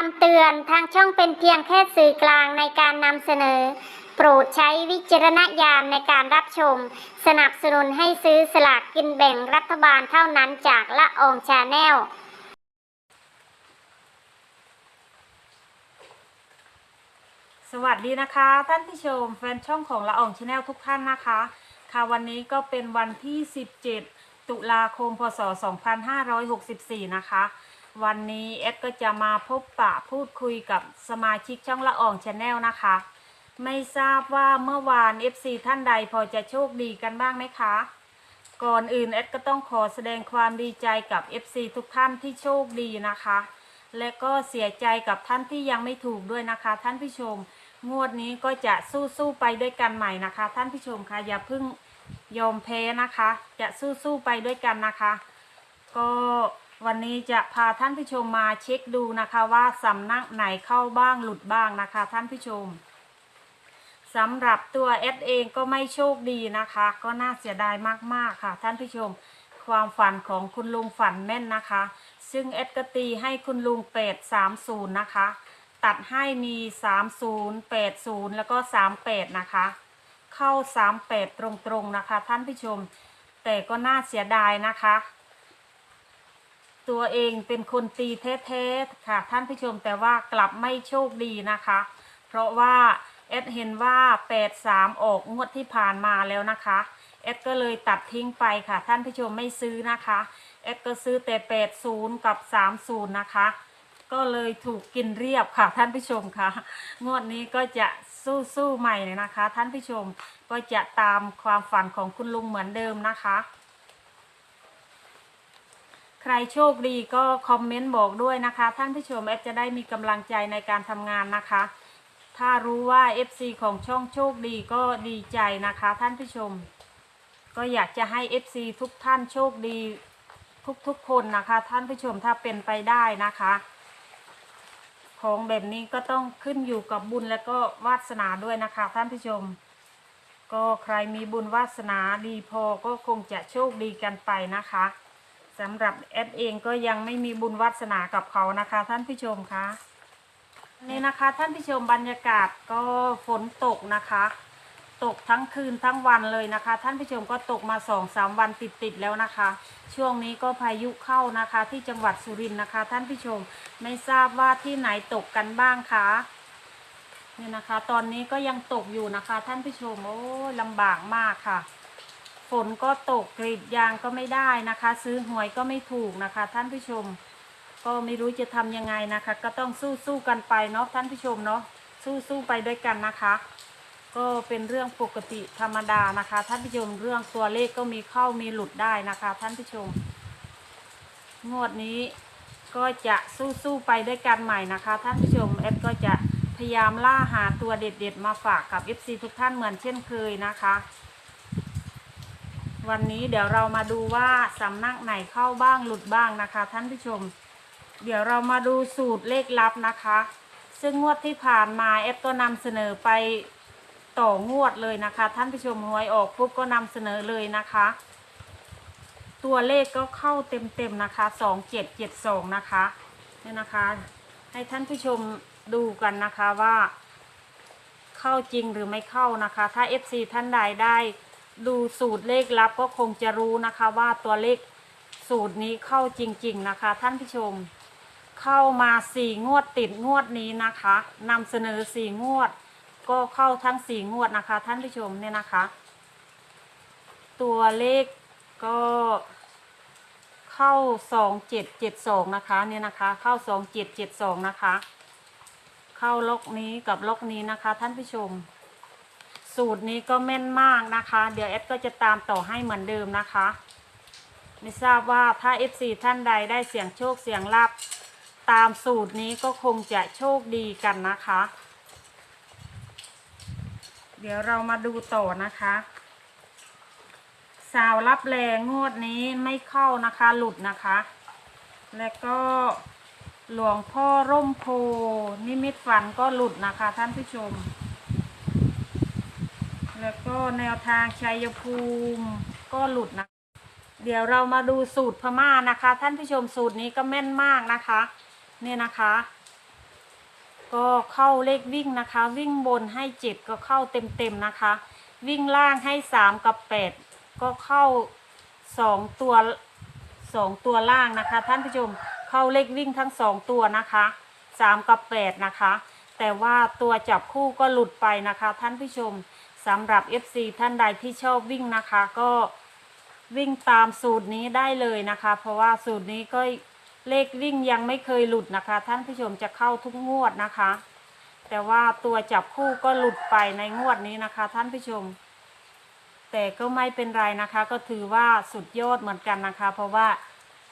คำเตือนทางช่องเป็นเพียงแค่สื่อกลางในการนำเสนอ โปรดใช้วิจารณญาณในการรับชม สนับสนุนให้ซื้อสลากกินแบ่งรัฐบาลเท่านั้นจากละอองชาแนลสวัสดีนะคะ ท่านผู้ชมแฟนช่องของละอองชาแนลทุกท่านนะคะ ค่ะวันนี้ก็เป็นวันที่ 17 ตุลาคม พศ 2564 นะคะ วันนี้เอดก็จะมาพบปะพูดคุยกับสมาชิกช่องละอองชาแนลนะคะ ไม่ทราบว่าเมื่อวาน FC ท่านใดพอจะโชคดีกันบ้างไหมคะ ก่อนอื่นเอดก็ต้องขอแสดงความดีใจกับ FC ทุกท่านที่โชคดีนะคะ และก็เสียใจกับท่านที่ยังไม่ถูกด้วยนะคะ ท่านผู้ชม งวดนี้ก็จะสู้ๆไปด้วยกันใหม่นะคะ ท่านผู้ชมคะอย่าเพิ่งยอมแพ้นะคะ จะสู้ๆไปด้วยกันนะคะ ก็ วันนี้จะพาท่านผู้ชมมาเช็คดูนะคะว่าสำนักไหนเข้าบ้างหลุดบ้างนะคะท่านผู้ชมสำหรับตัวเอสเองก็ไม่โชคดีนะคะ ก็น่าเสียดายมากๆค่ะ ท่านผู้ชม ความฝันของคุณลุงฝันแม่นนะคะ ซึ่งเอสก็ตีให้คุณลุงเป็ด30 นะคะ ตัดให้มี 30 80 แล้วก็ 38 นะคะ เข้า 38 ตรงๆนะคะ ท่านผู้ชม แต่ก็น่าเสียดายนะคะ ตัวเองเป็นคนตีแท้ๆค่ะ ท่านผู้ชมแต่ว่ากลับไม่โชคดีนะคะ เพราะว่าเอดเห็นว่า 83 ออกงวดที่ผ่านมาแล้วนะคะเอดก็เลยตัดทิ้งไปค่ะท่านผู้ชมไม่ซื้อนะคะเอดก็ซื้อแต่ 80 กับ 30 นะคะ ก็เลยถูกกินเรียบค่ะท่านผู้ชมค่ะ งวดนี้ก็จะสู้สู้ใหม่เลยนะคะ ท่านผู้ชมก็จะตามความฝันของคุณลุงเหมือนเดิมนะคะ ใครโชคดีก็คอมเมนต์บอกด้วยนะคะ ท่านผู้ชมแอดจะได้มีกำลังใจในการทำงานนะคะ ถ้ารู้ว่า FC ของช่องโชคดีก็ดีใจนะคะ ท่านผู้ชม ก็อยากจะให้ FC ทุกท่านโชคดีทุกๆคนนะคะ ท่านผู้ชมถ้าเป็นไปได้นะคะ ของแบบนี้ก็ต้องขึ้นอยู่กับบุญและก็วาสนาด้วยนะคะ ท่านผู้ชม ก็ใครมีบุญวาสนาดีพอก็คงจะโชคดีกันไปนะคะ สำหรับแอดเองก็ยังไม่มีบุญวาสนากับเขานะคะ ท่านผู้ชมคะนี่นะคะท่านผู้ชมบรรยากาศก็ฝนตกนะคะ ตกทั้งคืนทั้งวันเลยนะคะ ท่านผู้ชมก็ตกมาสองสามวันติดๆแล้วนะคะ ช่วงนี้ก็พายุเข้านะคะที่จังหวัดสุรินทร์นะคะ ท่านผู้ชมไม่ทราบว่าที่ไหนตกกันบ้างคะนี่นะคะ ตอนนี้ก็ยังตกอยู่นะคะ ท่านผู้ชมโอ้ลำบากมากค่ะ ฝนก็ตกกรีดยางก็ไม่ได้นะคะ ซื้อหวยก็ไม่ถูกนะคะ ท่านผู้ชม ก็ไม่รู้จะทำยังไงนะคะ ก็ต้องสู้สู้กันไปเนาะท่านผู้ชมเนาะสู้สู้ไปด้วยกันนะคะ ก็เป็นเรื่องปกติธรรมดานะคะ ท่านผู้ชมเรื่องตัวเลขก็มีเข้ามีหลุดได้นะคะ ท่านผู้ชม งวดนี้ก็จะสู้สู้ไปด้วยกันใหม่นะคะ ท่านผู้ชมเอฟก็จะพยายามล่าหาตัวเด็ดๆมาฝากกับ FC ทุกท่านเหมือนเช่นเคยนะคะ วันนี้เดี๋ยวเรามาดูว่าสำนักไหนเข้าบ้างหลุดบ้างนะคะ ท่านผู้ชม เดี๋ยวเรามาดูสูตรเลขลับนะคะ ซึ่งงวดที่ผ่านมาเอฟก็นำเสนอไปต่องวดเลยนะคะ ท่านผู้ชมหวยออกปุ๊บก็นำเสนอเลยนะคะ ตัวเลขก็เข้าเต็มๆนะคะสองเจ็ดเจ็ดสองนะคะเนี่ยนะคะ ให้ท่านผู้ชมดูกันนะคะว่า เข้าจริงหรือไม่เข้านะคะ ถ้า FC ท่านใดได้ ดูสูตรเลขลับก็คงจะรู้นะคะว่าตัวเลขสูตรนี้เข้าจริง ๆนะคะ ท่านผู้ชม เข้ามาสี่งวดติดงวดนี้นะคะนำเสนอสี่งวด ก็เข้าทั้งสี่งวดนะคะ ท่านผู้ชมเนี่ยนะคะ ตัวเลขก็เข้าสองเจ็ดเจ็ดสองนะคะเนี่ยนะคะ เข้าสองเจ็ดเจ็ดสองนะคะ เข้าล็อกนี้กับล็อกนี้นะคะ ท่านผู้ชม สูตรนี้ก็แม่นมากนะคะ เดี๋ยวเอฟก็จะตามต่อให้เหมือนเดิมนะคะ ไม่ทราบว่าถ้า FC ท่านใดได้เสียงโชคเสียงลาบตามสูตรนี้ก็คงจะโชคดีกันนะคะ เดี๋ยวเรามาดูต่อนะคะ สาวรับแรงงวดนี้ไม่เข้านะคะหลุดนะคะ แล้วก็หลวงพ่อร่มโพนิมิตฝันก็หลุดนะคะท่านผู้ชม แล้วก็แนวทางชัยภูมิก็หลุดนะ เดี๋ยวเรามาดูสูตรพม่านะคะ ท่านผู้ชมสูตรนี้ก็แม่นมากนะคะ เนี่ยนะคะ ก็เข้าเลขวิ่งนะคะ วิ่งบนให้เจ็ดก็เข้าเต็มๆนะคะ วิ่งล่างให้สามกับแปดก็เข้าสองตัวสองตัวล่างนะคะ ท่านผู้ชมเข้าเลขวิ่งทั้งสองตัวนะคะสามกับแปดนะคะ แต่ว่าตัวจับคู่ก็หลุดไปนะคะ ท่านผู้ชม สำหรับ FC ท่านใดที่ชอบวิ่งนะคะ ก็วิ่งตามสูตรนี้ได้เลยนะคะ เพราะว่าสูตรนี้ก็เลขวิ่งยังไม่เคยหลุดนะคะ ท่านผู้ชมจะเข้าทุกงวดนะคะ แต่ว่าตัวจับคู่ก็หลุดไปในงวดนี้นะคะ ท่านผู้ชม แต่ก็ไม่เป็นไรนะคะ ก็ถือว่าสุดยอดเหมือนกันนะคะ เพราะว่า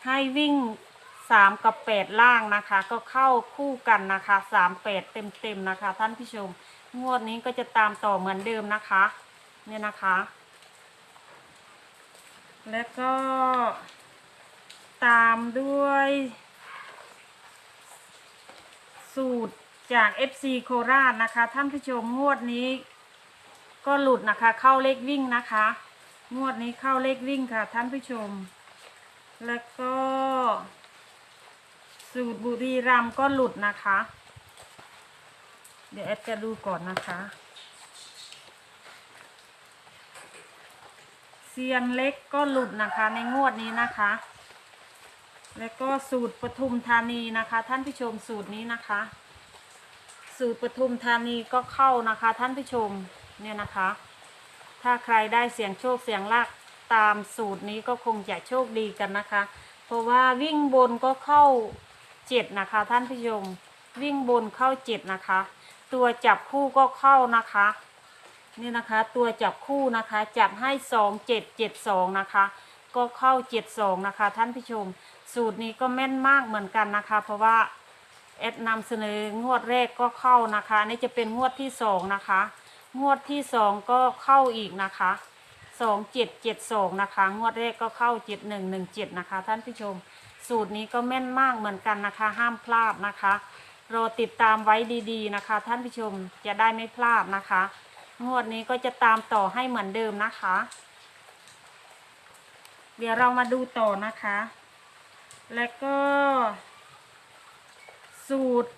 ให้วิ่ง สามกับแปดล่างนะคะ ก็เข้าคู่กันนะคะสามแปดเต็มเต็มนะคะ ท่านผู้ชม งวดนี้ก็จะตามต่อเหมือนเดิมนะคะ เนี่ยนะคะ แล้วก็ ตามด้วย สูตรจาก FC โคราชนะคะ ท่านผู้ชมงวดนี้ ก็หลุดนะคะ เข้าเลขวิ่งนะคะ งวดนี้เข้าเลขวิ่งค่ะ ท่านผู้ชม แล้วก็ สูตรบุรีรัมก็หลุดนะคะ เดี๋ยวแอดจะดูก่อนนะคะเซียนเล็กก็หลุดนะคะในงวดนี้นะคะ แล้วก็สูตรปทุมธานีนะคะ ท่านผู้ชมสูตรนี้นะคะ สูตรปทุมธานีก็เข้านะคะ ท่านผู้ชมเนี่ยนะคะ ถ้าใครได้เสียงโชคเสียงลากตามสูตรนี้ก็คงจะโชคดีกันนะคะ เพราะว่าวิ่งบนก็เข้า เจ็ดนะคะ ท่านผู้ชมวิ่งบนเข้าเจ็ดนะคะ ตัวจับคู่ก็เข้านะคะ นี่นะคะ ตัวจับคู่นะคะ จับให้สองเจ็ดเจ็ดสองนะคะ ก็เข้าเจ็ดสองนะคะ ท่านผู้ชม สูตรนี้ก็แม่นมากเหมือนกันนะคะ เพราะว่าแอดนำเสนองวดแรกก็เข้านะคะนนี่จะเป็นงวดที่สองนะคะ งวดที่สองก็เข้าอีกนะคะสองเจ็ดเจ็ดสองนะคะ งวดแรกก็เข้าเจ็ดหนึ่งหนึ่งเจ็ดนะคะ ท่านผู้ชม สูตรนี้ก็แม่นมากเหมือนกันนะคะ ห้ามพลาดนะคะรอติดตามไว้ดีๆนะคะ ท่านผู้ชมจะได้ไม่พลาดนะคะ งวดนี้ก็จะตามต่อให้เหมือนเดิมนะคะ เดี๋ยวเรามาดูต่อนะคะ แล้วก็ สูตร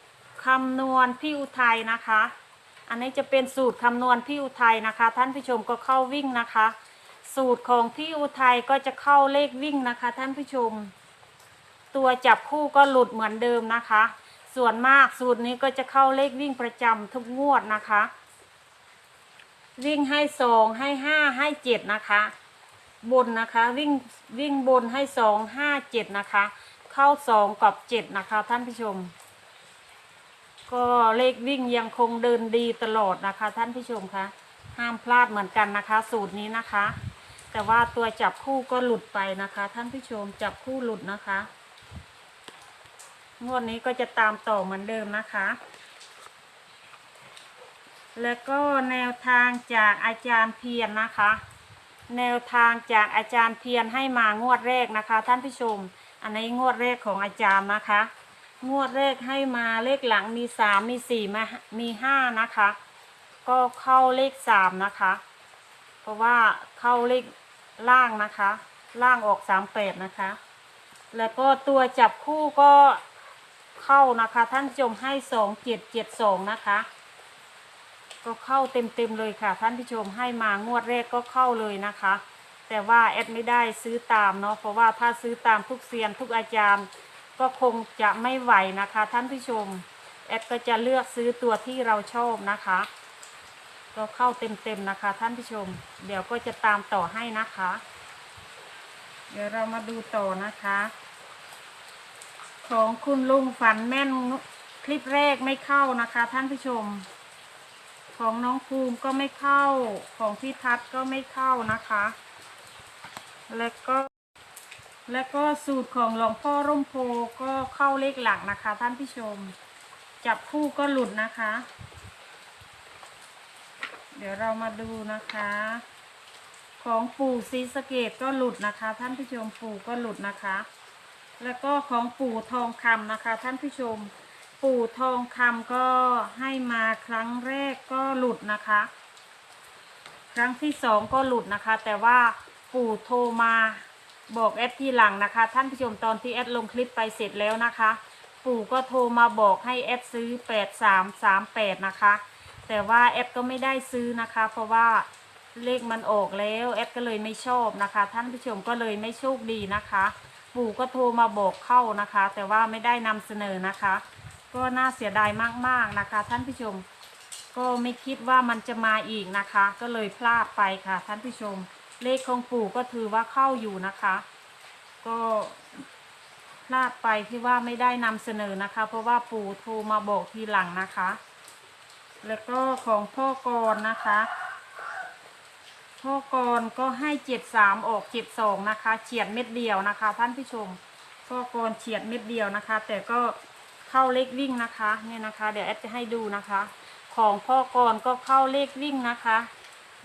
คำนวณพี่อุทัยนะคะ อันนี้จะเป็นสูตรคำนวณพี่อุทัยนะคะ ท่านผู้ชมก็เข้าวิ่งนะคะ สูตรของพี่อุทัยก็จะเข้าเลขวิ่งนะคะ ท่านผู้ชม ตัวจับคู่ก็หลุดเหมือนเดิมนะคะ ส่วนมากสูตรนี้ก็จะเข้าเลขวิ่งประจำทุกงวดนะคะ วิ่งให้สองให้ห้าให้เจ็ดนะคะ บนนะคะวิ่งวิ่งบนให้สองห้าเจ็ดนะคะ เข้าสองกับเจ็ดนะคะท่านผู้ชม ก็เลขวิ่งยังคงเดินดีตลอดนะคะ ท่านผู้ชมคะห้ามพลาดเหมือนกันนะคะ สูตรนี้นะคะแต่ว่าตัวจับคู่ก็หลุดไปนะคะ ท่านผู้ชมจับคู่หลุดนะคะ งวดนี้ก็จะตามต่อเหมือนเดิมนะคะ แล้วก็แนวทางจากอาจารย์เพียรนะคะ แนวทางจากอาจารย์เพียรให้มางวดแรกนะคะ ท่านผู้ชม อันนี้งวดแรกของอาจารย์นะคะ งวดแรกให้มาเลขหลังมีสามมีสี่มามีห้านะคะ ก็เข้าเลขสามนะคะ เพราะว่าเข้าเลขล่างนะคะ ล่างออกสามแปดนะคะ แล้วก็ตัวจับคู่ก็ เข้านะคะ ท่านผู้ชมให้สองเจ็ดเจ็ดสองนะคะ ก็เข้าเต็มๆเลยค่ะ ท่านผู้ชมให้มางวดแรกก็เข้าเลยนะคะ แต่ว่าแอดไม่ได้ซื้อตามเนาะเพราะว่าถ้าซื้อตามทุกเซียนทุกอาจารย์ ก็คงจะไม่ไหวนะคะ ท่านผู้ชมแอดก็จะเลือกซื้อตัวที่เราชอบนะคะก็เข้าเต็มๆนะคะ ท่านผู้ชม เดี๋ยวก็จะตามต่อให้นะคะ เดี๋ยวเรามาดูต่อนะคะ ของคุณลุงฝันแม่นคลิปแรกไม่เข้านะคะ ท่านผู้ชม ของน้องภูมิก็ไม่เข้า ของพี่ทัศก็ไม่เข้านะคะ แล้วก็แล้วก็สูตรของหลวงพ่อร่มโพก็เข้าเลขหลักนะคะ ท่านผู้ชม จับคู่ก็หลุดนะคะ เดี๋ยวเรามาดูนะคะ ของปู่ศรีสเกดก็หลุดนะคะ ท่านผู้ชมปู่ก็หลุดนะคะ แล้วก็ของปู่ทองคำนะคะ ท่านผู้ชม ปู่ทองคำก็ให้มาครั้งแรกก็หลุดนะคะ ครั้งที่สองก็หลุดนะคะ แต่ว่าปู่โทรมาบอกแอดที่หลังนะคะ ท่านผู้ชมตอนที่แอดลงคลิปไปเสร็จแล้วนะคะ ปู่ก็โทรมาบอกให้แอดซื้อ 8338 นะคะ แต่ว่าแอดก็ไม่ได้ซื้อนะคะ เพราะว่าเลขมันออกแล้วแอดก็เลยไม่ชอบนะคะ ท่านผู้ชมก็เลยไม่โชคดีนะคะ ปู่ก็โทรมาบอกเข้านะคะ แต่ว่าไม่ได้นำเสนอนะคะ ก็น่าเสียดายมากๆนะคะ ท่านผู้ชม ก็ไม่คิดว่ามันจะมาอีกนะคะ ก็เลยพลาดไปค่ะ ท่านผู้ชม เลขของปู่ก็ถือว่าเข้าอยู่นะคะ ก็พลาดไปที่ว่าไม่ได้นำเสนอนะคะ เพราะว่าปู่โทรมาบอกทีหลังนะคะ แล้วก็ของพ่อกรนะคะ พ่อกรก็ให้เจ็ดสามออกเจ็ดสองนะคะ เฉียดเม็ดเดียวนะคะ ท่านผู้ชมพ่อกรเฉียดเม็ดเดียวนะคะ แต่ก็เข้าเลขวิ่งนะคะเนี่ยนะคะ เดี๋ยวแอดจะให้ดูนะคะ ของพ่อกรก็เข้าเลขวิ่งนะคะ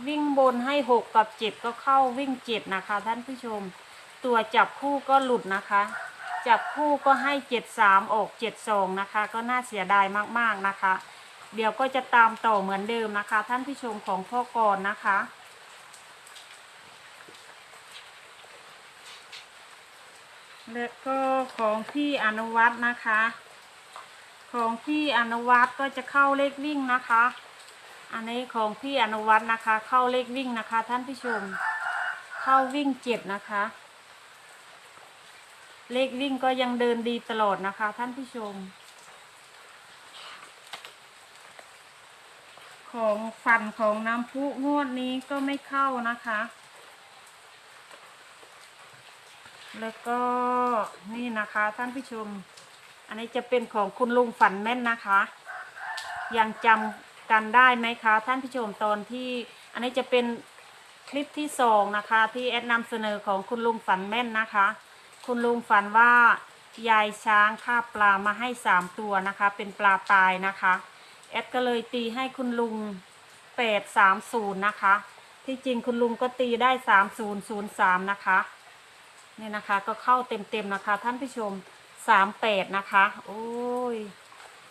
วิ่งบนให้หกกับเจ็ดก็เข้าวิ่งเจ็ดนะคะ ท่านผู้ชม ตัวจับคู่ก็หลุดนะคะ จับคู่ก็ให้เจ็ดสามออกเจ็ดสองนะคะ ก็น่าเสียดายมากๆนะคะ เดี๋ยวก็จะตามต่อเหมือนเดิมนะคะ ท่านผู้ชมของพ่อกรนะคะ แล้วก็ของพี่อนุวัฒน์นะคะ ของพี่อนุวัฒน์ก็จะเข้าเลขวิ่งนะคะ อันนี้ของพี่อนุวัฒน์นะคะ เข้าเลขวิ่งนะคะ ท่านผู้ชม เข้าวิ่งเจ็ดนะคะ เลขวิ่งก็ยังเดินดีตลอดนะคะ ท่านผู้ชม ของฟันของน้ำพุงวดนี้ก็ไม่เข้านะคะ แล้วก็นี่นะคะท่านผู้ชม อันนี้จะเป็นของคุณลุงฝันแม่นนะคะ ยังจำกันได้ไหมคะ ท่านผู้ชมตอนที่ อันนี้จะเป็นคลิปที่สองนะคะ ที่แอดนำเสนอของคุณลุงฝันแม่นนะคะ คุณลุงฝันว่ายายช้างคาบปลามาให้สามตัวนะคะ เป็นปลาตายนะคะ แอดก็เลยตีให้คุณลุงแปดสามศูนย์นะคะ ที่จริงคุณลุงก็ตีได้สามศูนย์ศูนย์สามนะคะ นี่นะคะ ก็เข้าเต็มๆนะคะ ท่านผู้ชมสามแปดนะคะ โอ้ย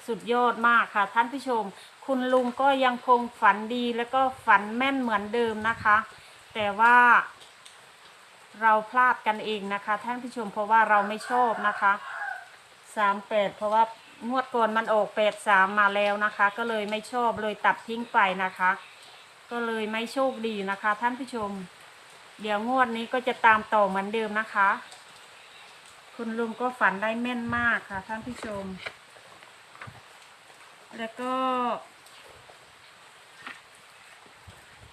สุดยอดมากค่ะ ท่านผู้ชม คุณลุงก็ยังคงฝันดีแล้วก็ฝันแม่นเหมือนเดิมนะคะ แต่ว่า เราพลาดกันเองนะคะ ท่านผู้ชมเพราะว่าเราไม่ชอบนะคะสามแปดเพราะว่างวดก่อนมันออกแปดสามมาแล้วนะคะ ก็เลยไม่ชอบเลยตัดทิ้งไปนะคะ ก็เลยไม่โชคดีนะคะ ท่านผู้ชม เดี๋ยวงวดนี้ก็จะตามต่อเหมือนเดิมนะคะ คุณลุงก็ฝันได้แม่นมากค่ะท่านผู้ชม แล้วก็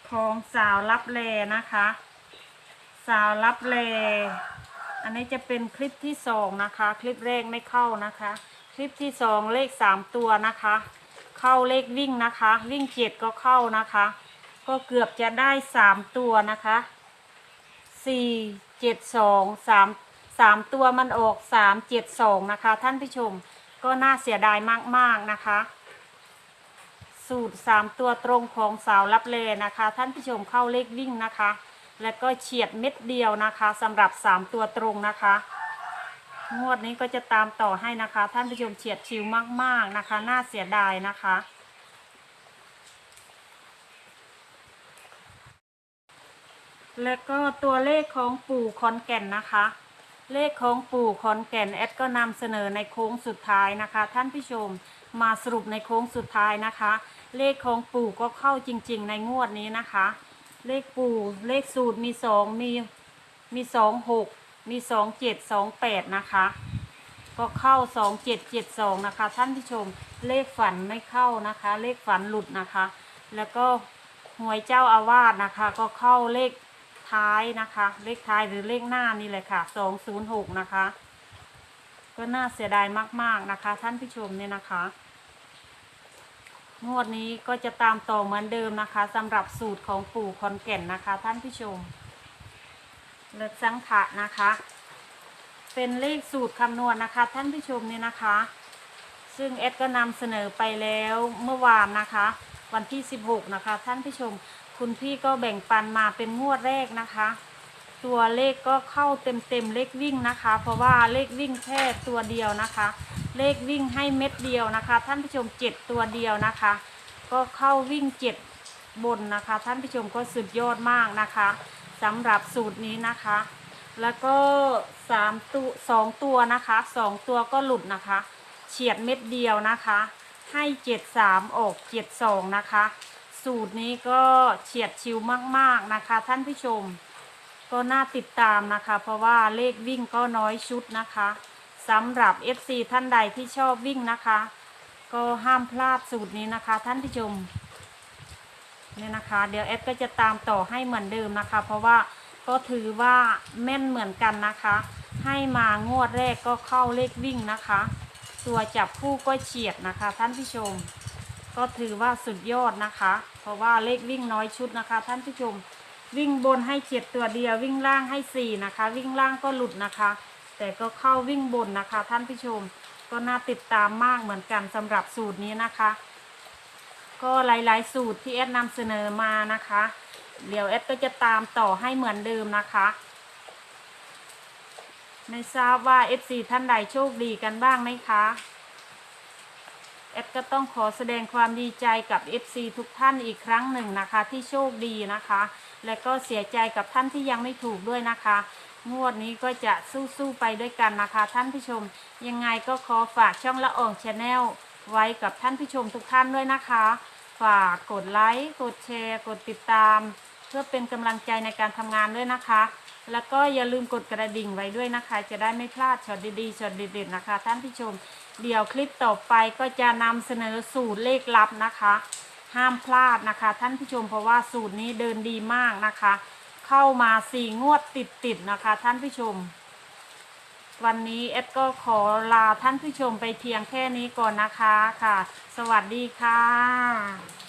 ของสาวรับแลนะคะ สาวรับแลอันนี้จะเป็นคลิปที่สองนะคะ คลิปแรกไม่เข้านะคะ คลิปที่สองเลขสามตัวนะคะ เข้าเลขวิ่งนะคะ วิ่งเจ็ดก็เข้านะคะ ก็เกือบจะได้สามตัวนะคะ สี่เจ็ดสองสามสามตัวมันออกสามเจ็ดสองนะคะ ท่านผู้ชมก็น่าเสียดายมากๆนะคะ สูตรสามตัวตรงของสาวรับเลนะคะ ท่านผู้ชมเข้าเลขวิ่งนะคะ แล้วก็เฉียดเม็ดเดียวนะคะสำหรับสามตัวตรงนะคะงวดนี้ก็จะตามต่อให้นะคะ ท่านผู้ชมเฉียดชิวมากๆนะคะ น่าเสียดายนะคะ แล้วก็ตัวเลขของปู่คอนแก่นนะคะ เลขของปู่คอนแก่นแอดก็นำเสนอในโค้งสุดท้ายนะคะ ท่านผู้ชมมาสรุปในโค้งสุดท้ายนะคะ เลขของปู่ก็เข้าจริง ๆ ในงวดนี้นะคะ เลขปู่เลขสูตรมีสองมีมีสองหกมีสองเจ็ดสองแปดนะคะก็เข้าสองเจ็ดเจ็ดสองนะคะ ท่านผู้ชมเลขฝันไม่เข้านะคะ เลขฝันหลุดนะคะ แล้วก็หวยเจ้าอาวาสนะคะ ก็เข้าเลข ท้ายนะคะ เลขท้ายหรือเลขหน้านี่เลยค่ะสองศูนย์หกนะคะ ก็น่าเสียดายมากๆนะคะ ท่านผู้ชมเนี่ยนะคะ งวดนี้ก็จะตามต่อเหมือนเดิมนะคะสำหรับสูตรของปู่คอนแก่นนะคะ ท่านผู้ชม เลิกสังขะนะคะ เป็นเลขสูตรคำนวณนะคะ ท่านผู้ชมเนี่ยนะคะ ซึ่งเอดก็นำเสนอไปแล้วเมื่อวานนะคะวันที่ 16 นะคะ ท่านผู้ชม คุณพี่ก็แบ่งปันมาเป็นงวดแรกนะคะ ตัวเลขก็เข้าเต็มเต็มๆเลขวิ่งนะคะ เพราะว่าเลขวิ่งแค่ตัวเดียวนะคะ เลขวิ่งให้เม็ดเดียวนะคะ ท่านผู้ชมเจ็ดตัวเดียวนะคะ ก็เข้าวิ่งเจ็ดบนนะคะ ท่านผู้ชมก็สุดยอดมากนะคะสำหรับสูตรนี้นะคะ แล้วก็สามตัวสองตัวนะคะสองตัวก็หลุดนะคะ เฉียดเม็ดเดียวนะคะ ให้73ออก72นะคะ สูตรนี้ก็เฉียดชิวมากๆนะคะ ท่านผู้ชม ก็น่าติดตามนะคะ เพราะว่าเลขวิ่งก็น้อยชุดนะคะสำหรับ FC ท่านใดที่ชอบวิ่งนะคะ ก็ห้ามพลาดสูตรนี้นะคะ ท่านผู้ชมเนี่ยนะคะ เดี๋ยวแอดก็จะตามต่อให้เหมือนเดิมนะคะ เพราะว่าก็ถือว่าแม่นเหมือนกันนะคะ ให้มางวดแรกก็เข้าเลขวิ่งนะคะ ตัวจับคู่ก็เฉียดนะคะ ท่านผู้ชม ก็ถือว่าสุดยอดนะคะ เพราะว่าเลขวิ่งน้อยชุดนะคะ ท่านผู้ชมวิ่งบนให้เฉียดตัวเดียววิ่งล่างให้สี่นะคะ วิ่งล่างก็หลุดนะคะ แต่ก็เข้าวิ่งบนนะคะ ท่านผู้ชมก็น่าติดตามมากเหมือนกันสำหรับสูตรนี้นะคะ ก็หลายๆ สูตรที่แอดนำเสนอมานะคะ เดี๋ยวแอดก็จะตามต่อให้เหมือนเดิมนะคะไม่ทราบว่า FC ท่านใดโชคดีกันบ้างไหมคะ แอดก็ต้องขอแสดงความดีใจกับ FC ทุกท่านอีกครั้งหนึ่งนะคะ ที่โชคดีนะคะ และก็เสียใจกับท่านที่ยังไม่ถูกด้วยนะคะ งวดนี้ก็จะสู้ๆไปด้วยกันนะคะ ท่านผู้ชม ยังไงก็ขอฝากช่องละอองชาแนลไว้กับท่านผู้ชมทุกท่านด้วยนะคะ ฝากกดไลค์กดแชร์ กดติดตาม เพื่อเป็นกำลังใจในการทำงานด้วยนะคะ แล้วก็อย่าลืมกดกระดิ่งไว้ด้วยนะคะ จะได้ไม่พลาดช็อตดีๆช็อตเด็ดๆนะคะ ท่านผู้ชม เดี๋ยวคลิปต่อไปก็จะนำเสนอสูตรเลขลับนะคะ ห้ามพลาดนะคะ ท่านผู้ชมเพราะว่าสูตรนี้เดินดีมากนะคะ เข้ามาสี่งวดติดๆนะคะ ท่านผู้ชม วันนี้เอ็ดก็ขอลาท่านผู้ชมไปเพียงแค่นี้ก่อนนะคะค่ะ สวัสดีค่ะ